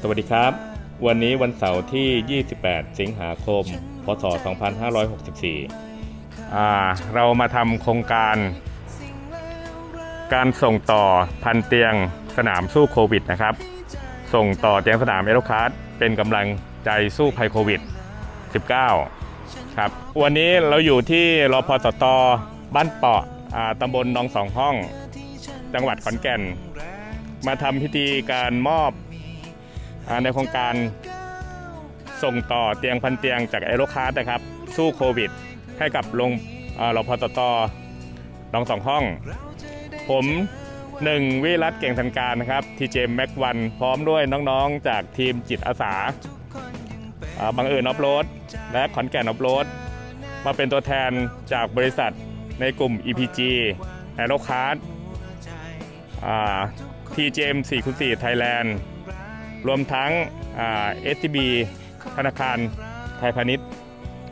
สวัสดีครับ วันนี้วันเสาร์ที่ 28 สิงหาคม พศ 2564อ่าเรามาทำโครงการ การส่งต่อพันเตียงสนามสู้โควิดนะครับ ส่งต่อเตียงสนามเอโรคาร์ดเป็นกำลังใจสู้ภัยโควิด 19 ครับ วันนี้เราอยู่ที่รพสตบ้านเปาะอ่าตำบลหนองสองห้อง จังหวัดขอนแก่น มาทำพิธีการมอบอในโครงการส่งต่อเตียงพันเตียงจากไอโรคาร์ดนะครับ สู้โควิด ให้กับโรงอ่ารพสตหนองสองห้อง ผมหนึ่งวิรัตเก่งทันการนะครับทีเจแม็กวันพร้อมด้วยน้องๆ จากทีมจิตอาสาอ่าบังเอิญออฟโรดและขอนแก่นออฟโรดมาเป็นตัวแทนจากบริษัทในกลุ่ม EPG a e r o c a r d ทีเจม4คูณ4ไทยแลนด์รวมทั้งเอสทีบีธนาคารไทยพาณิชย์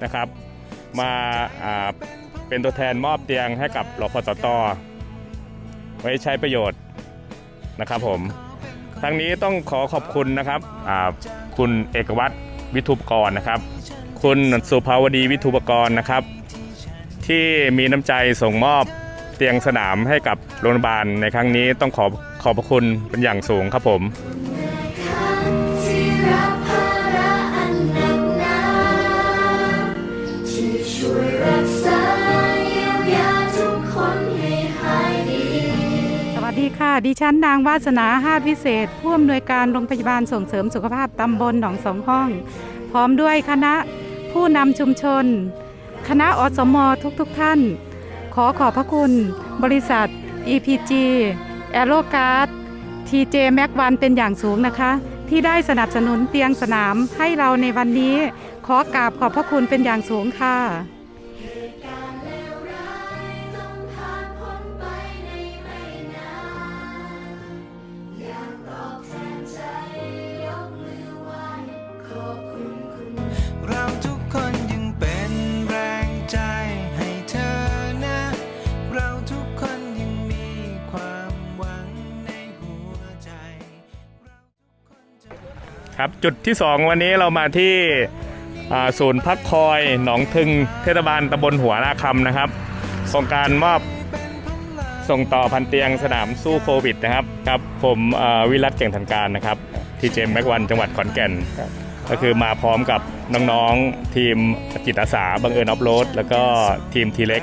นะครับมาาเป็นตัวแทนมอบเตียงให้กับรพสตไว้ใช้ประโยชน์นะครับผมทั้งนี้ต้องขอขอบคุณนะครับคุณเอกวัตรวิทุปกรนะครับ คุณสุภาวดีวิทุปกรนะครับ ที่มีน้ำใจส่งมอบเตียงสนามให้กับโรงพยาบาลในครั้งนี้ต้องขอ ขอบพระคุณเป็นอย่างสูงครับผมดีสวัสดีค่ะ ดิฉันนางวาสนาหาดวิเศษ ผู้อำนวยการโรงพยาบาลส่งเสริมสุขภาพตำบลหนองสองห้อง พร้อมด้วยคณะผู้นำชุมชน คณะอสมทุกๆทท่าน ขอขอบพระคุณ บริษัท EPG แอโรการ์ดทีเจแม็กวันเป็นอย่างสูงนะคะ ที่ได้สนับสนุนเตียงสนามให้เราในวันนี้ ขอกราบขอบพระคุณเป็นอย่างสูงค่ะ ครับจุดที่ 2 วันนี้เรามาที่ศูนย์พักคอยหนองทึงเทศบาลตำบลหัวนาคำนะครับโครงการมอบส่งต่อพันเตียงสนามสู้โควิดนะครับครับผมวิรัตเก่งทันการนะครับทีเจมแม็กวันจังหวัดขอนแก่น ก็คือมาพร้อมกับน้องๆทีมจิตอาสาบังเอิญออฟโรดแล้วก็ทีมทีเล็ก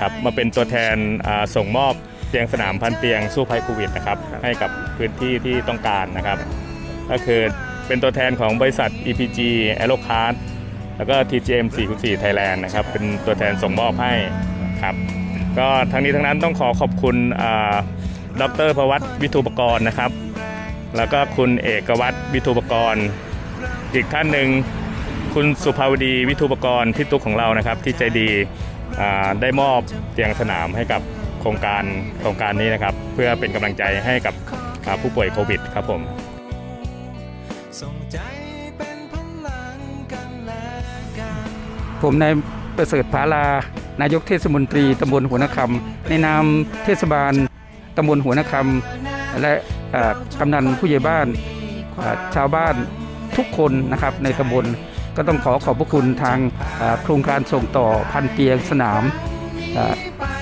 ครับมาเป็นตัวแทนส่งมอบเตียงสนามพันเตียงสู้ภัยโควิดนะครับให้กับพื้นที่ที่ต้องการนะครับ ก็คือ เป็นตัวแทนของบริษัท EPG a e r o c a r d แล้วก็ TGM44 Thailand นะครับ เป็นตัวแทนส่งมอบให้ครับ ก็ทั้งนี้ทั้งนั้นต้องขอขอบคุณอ่าดรพวัตวิทูปกรณ์นะครับ แล้วก็คุณเอกวัตรวิทูปกรณ์ อีกท่านหนึ่งคุณสุภาวดีวิทูปกรณ์พี่ตุ๊กของเรานะครับ ที่ใจดีอ่าได้มอบเตียงสนามให้กับโครงการโครงการนี้นะครับ เพื่อเป็นกำลังใจให้กับผู้ป่วยโควิดครับผม ส่งใจเป็นพลังกันและกันผมนายประเสริฐภาลา นายกเทศมนตรีตำบลหัวนาคำในนามเทศบาลตำบลหัวนาคำและกำนันผู้ใหญ่บ้านชาวบ้านทุกคนนะครับในตำบลก็ต้องขอขอบพระคุณทางโครงการส่งต่อพันเตียงสนาม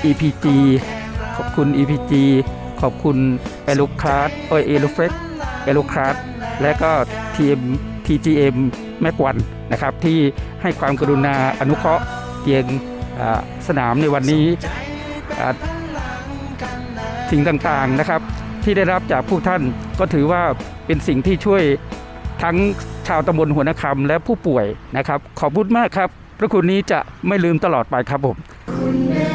EPG ขอบคุณ EPG ขอบคุณเอลูคลาสเอเอลูเฟกเอลูคลาสและก็ ทีม TGM แม็กวนนะครับที่ให้ความกรุณาอนุเคราะห์เตียงสนามในวันนี้สิ่งต่างๆนะครับ ที่ได้รับจากผู้ท่านก็ถือว่าเป็นสิ่งที่ช่วยทั้งชาวตำบลหัวนาคำและผู้ป่วยนะครับ ขอบคุณมากครับ พระคุณนี้จะไม่ลืมตลอดไปครับผมคุณแม่